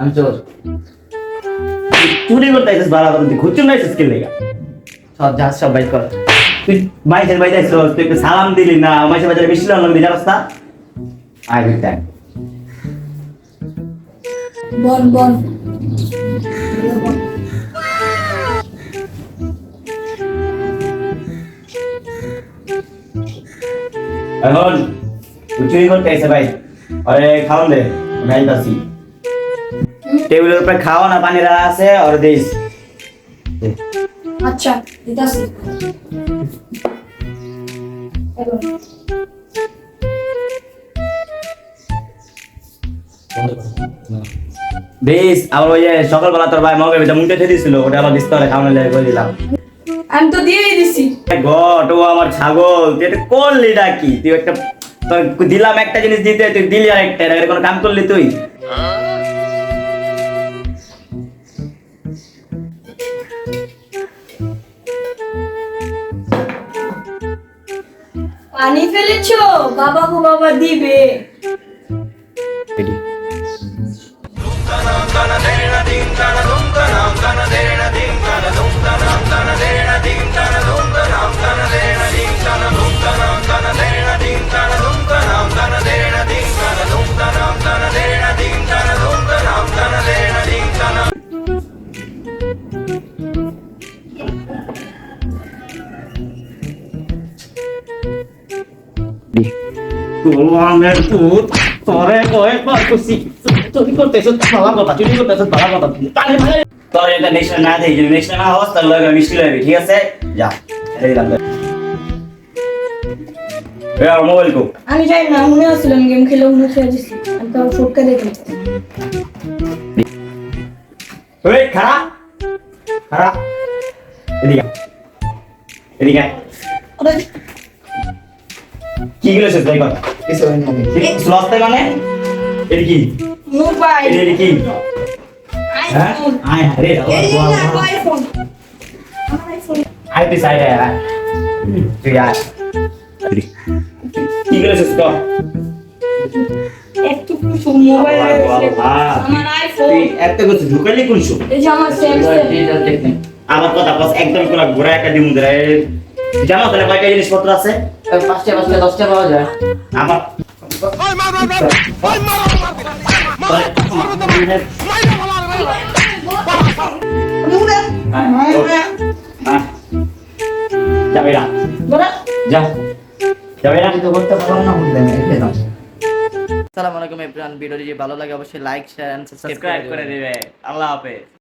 আমি চোর চুরি করতে আইছিস, বাড়া করতে ঘুরছুন না আইছিস কে লেগা? সব যা, সব বাই কর। তুই মাইসের বাইরে আইছিস তুই একটু সালাম দিলি না, মাইসের বাজারে মিশলি না? বিজার রাস্তা বন বন। এখন চুরি করতে আইছে ভাই। আরে খাওয়ান দে আমি আইতাছি। টেবিলের উপরে খাওয়া না পানি রাখা আছে আর দিস। আচ্ছা দিতাছি। এবার দিস আবার ওই যে সকালবেলা তোর ভাই মগে ভিতরে মুটে খেয়ে দিছিল ওটা আবার বিস্তরে খাওয়ানো লাগে করে দিলাম। আমি তো দিয়েই দিছি। গট ও আমার ছাগল তুই এটা করলি নাকি? তুই একটা তোর দিলাম একটা জিনিস দিতে তুই দিলি আর একটা এটা কোনো কাম করলি তুই? পানি ফেলেছো? বাবা গো বাবা দিবে। গোলামের পুত তোরে কয়ে করতেছি চুরি করতেছ ভালো কথা চুরি করতেছ ভালো কথা। পানি ভালো তোর এটা নেক্সট না দেই যদি নেক্সট না হস তাহলে লগে মিষ্টি লগে ঠিক আছে? যা এই দিলাম এ আর মোবাইল কো। আমি জানি না মনে আসছিলাম গেম খেলে মনে খেয়ে দিছি আমি তো ফটকা দেখি এই খারাপ খারাপ এদিকে। এদিকে। কি গেলে শেষ ভাই কথা। হয়নি আমি স্লস্তে মানে? এটা কি? মোবাইল। এটা কি? হ্যাঁ? আয় আরে। আইফোন। আমার আইফোন। আয়। তুই তুই আয় কি কিছু মোবাইল আমার আইফোন। এত কিছু ঢুকালি কোন এই যে আমার স্যামসাং ডিজিটাল কথা বস একদম ঘোরা একটা দিমু ধরে জানো তাহলে কয়টা জিনিসপত্র আছে? পাঁচটা পাঁচটা দশটা পাওয়া যায়। আমার যাবে না যা। যাবে না কিন্তু করতে পারলাম না বলতে আমি সালাম আলাইকুম এভরিওয়ান ভিডিওটি যদি ভালো লাগে অবশ্যই লাইক শেয়ার এন্ড সাবস্ক্রাইব করে দিবে। আল্লাহ হাফেজ।